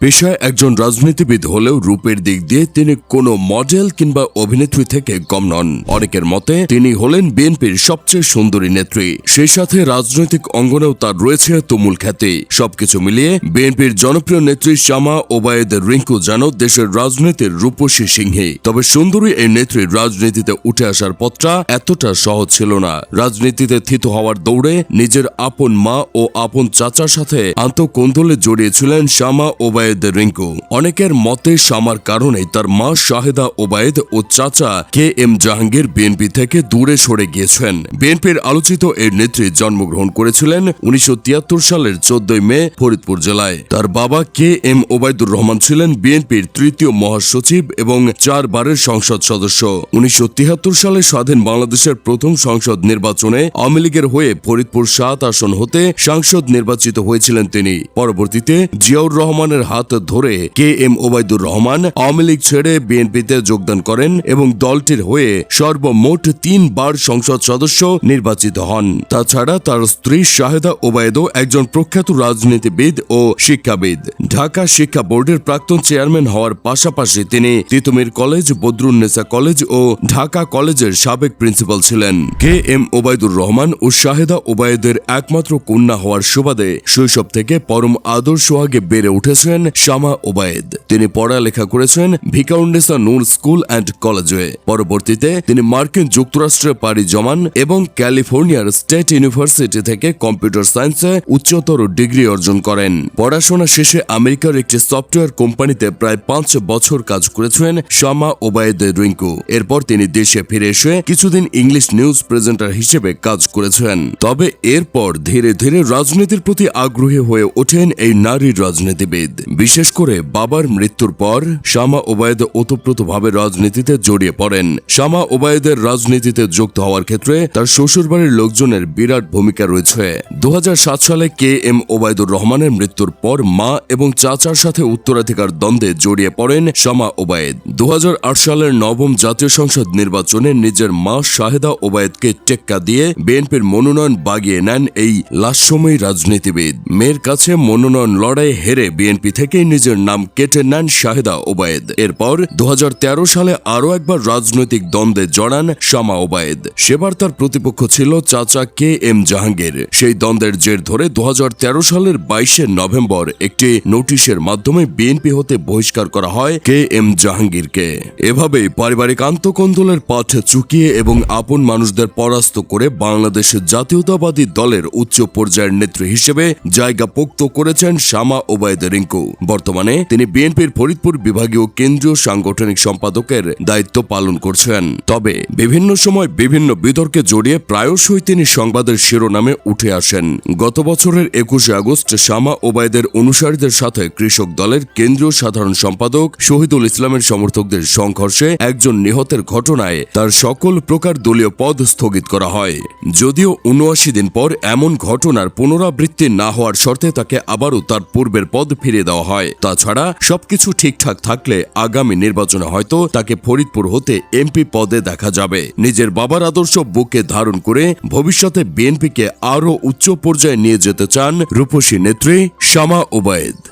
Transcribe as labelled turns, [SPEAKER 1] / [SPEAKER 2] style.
[SPEAKER 1] পেশায় একজন রাজনীতিবিদ হলেও রূপের দিক দিয়ে তিনি কোনো মডেল কিংবা অভিনেত্রী থেকে কম নন। অনেকের মতে, তিনি হলেন বিএনপির সবচেয়ে সুন্দরী নেত্রী। সেই সাথে রাজনৈতিক অঙ্গনেও তার রয়েছে তুমুল খ্যাতি। সবকিছু মিলিয়ে বিএনপির জনপ্রিয় নেত্রী শ্যামা ওবায়দ রিঙ্কু যেন দেশের রাজনীতির রূপসী সিংহী। তবে সুন্দরী এই নেত্রীর রাজনীতিতে উঠে আসার পথটা এতটা সহজ ছিল না। রাজনীতিতে থিত হওয়ার দৌড়ে নিজের আপন মা ও আপন চাচার সাথে আন্তঃকোন্দলে জড়িয়েছিলেন শ্যামা ওবায়দ রিঙ্কু। অনেকের মতে শ্যামার কারণেই তার মা শাহেদা ওবায়দ ও চাচা কে এম জাহাঙ্গীর বিএনপি থেকে দূরে সরে গিয়েছেন। বিএনপির আলোচিত এই নেত্রী জন্মগ্রহণ করেছিলেন উনিশশো সালের চোদ্দই মে ফরিদপুর জেলায়। তার বাবা কে এম ওবায়দুর রহমান ছিলেন বিএনপির তৃতীয় মহাসচিব এবং চারবারের সংসদ সদস্য। উনিশশো তিয়াত্তর সালে স্বাধীন বাংলাদেশের প্রথম সংসদ নির্বাচনে আওয়ামী লীগের হয়ে ফরিদপুর সাত আসন হতে সাংসদ নির্বাচিত হয়েছিলেন তিনি। পরবর্তীতে জিয়াউর রহমানের হাত ধরে কে এম ওবায়দুর রহমান আওয়ামী লীগ ছেড়ে বিএনপিতে যোগদান করেন এবং দলটির হয়ে সর্বমোট তিনবার সংসদ সদস্য নির্বাচিত হন। তাছাড়া তার স্ত্রী শাহেদা ওবায়দও একজন প্রখ্যাত রাজনীতিবিদ ও শিক্ষাবিদ। ঢাকা শিক্ষা বোর্ডের প্রাক্তন চেয়ারম্যান হওয়ার পাশাপাশি তিনি তিতুমির কলেজ বদরুন্নেসা কলেজ ও ঢাকা কলেজের সাবেক প্রিন্সিপাল ছিলেন। কে এম ওবায়দুর রহমান ও শাহেদা ওবায়দের একমাত্র কন্যা হওয়ার সুবাদে শৈশব থেকে পরম আদর্শ আগে বেড়ে উঠেছেন শামা ওবায়েদ। তিনি পড়ালেখা করেছেন ভিকাউন্ডেসা নূর স্কুল অ্যান্ড কলেজে। পরবর্তীতে তিনি মার্কিন যুক্তরাষ্ট্রে পাড়ি জমান এবং ক্যালিফোর্নিয়ার স্টেট ইউনিভার্সিটি থেকে কম্পিউটার সায়েন্সে উচ্চতর ডিগ্রি অর্জন করেন। পড়াশোনা শেষে আমেরিকার একটি সফটওয়্যার কোম্পানিতে প্রায় পাঁচ বছর কাজ করেছেন শামা ওবায়দ রিঙ্কু। এরপর তিনি দেশে ফিরে এসে কিছুদিন ইংলিশ নিউজ প্রেজেন্টার হিসেবে কাজ করেছেন। তবে এরপর ধীরে ধীরে রাজনীতির প্রতি আগ্রহী হয়ে ওঠেন এই নারী রাজনীতিবিদ। বিশেষ করে বাবার মৃত্যুর পর শামা ওবায়দ ওতপ্রোতভাবে রাজনীতিতে জড়িয়ে পড়েন। শামা ওবায়দের রাজনীতিতে যুক্ত হওয়ার ক্ষেত্রে তার শ্বশুরবাড়ির লোকজনের বিরাট ভূমিকা রয়েছে। দু হাজার সাত সালে কে এম ওবায়দুর রহমানের মৃত্যুর পর মা এবং চাচার সাথে উত্তরাধিকার দ্বন্দ্বে জড়িয়ে পড়েন শামা ওবায়দ। দু সালের নবম জাতীয় সংসদ নির্বাচনে নিজের মা শাহেদা ওবায়দকে টেক্কা দিয়ে বিএনপির মনোনয়ন বাগিয়ে নেন এই লাশময়ী রাজনীতিবিদ। মেয়ের কাছে মনোনয়ন লড়াই হেরে বিএনপি থেকেই নিজের নাম কেটে নেন শাহেদা ওবায়দ। এরপর দু হাজার তেরো সালে আরও একবার রাজনৈতিক দ্বন্দ্বে জড়ান শামা ওবায়দ। সেবার তার প্রতিপক্ষ ছিল চাচা কে এম জাহাঙ্গীর। সেই দ্বন্দ্বের জের ধরে দু হাজার তেরো সালের বাইশে নভেম্বর একটি নোটিশের মাধ্যমে বিএনপি হতে বহিষ্কার করা হয় কে এম জাহাঙ্গীরকে। এভাবে পারিবারিক আন্তকন্দলের পাঠ চুকিয়ে এবং আপন মানুষদের পরাস্ত করে বাংলাদেশের জাতীয়তাবাদী দলের উচ্চ পর্যায়ের নেত্রী হিসেবে জায়গা পোক্ত করেছেন শামা ওবায়দ রিঙ্কু। বর্তমানে তিনি বিএনপির ফরিদপুর বিভাগীয় কেন্দ্রীয় সাংগঠনিক সম্পাদকের দায়িত্ব পালন করছেন। তবে বিভিন্ন সময় বিভিন্ন বিতর্কে জড়িয়ে প্রায়শই তিনি সংবাদের শিরোনামে উঠে আসেন। গত বছরের একুশে আগস্ট শামা ওবায়দের অনুসারীদের সাথে কৃষক দলের কেন্দ্রীয় সাধারণ সম্পাদক শহীদুল ইসলামের সমর্থকদের সংঘর্ষে একজন নিহতের ঘটনায় তার সকল প্রকার দলীয় পদ স্থগিত করা হয়। যদিও উনআশি দিন পর এমন ঘটনার পুনরাবৃত্তি না হওয়ার শর্তে তাকে আবারও তার পূর্বের পদ ফিরিয়ে দেওয়া হয়। তাছাড়া সবকিছু ঠিকঠাক থাকলে আগামী নির্বাচনে হয়তো তাকে ফরিদপুর হতে এমপি পদে দেখা যাবে। নিজের বাবার আদর্শ বুকে ধারণ করে ভবিষ্যতে বিএনপিকে আরও উচ্চ পর্যায়ে নিয়ে যেতে চান রূপসী নেত্রী শ্যামা ওবায়েদ।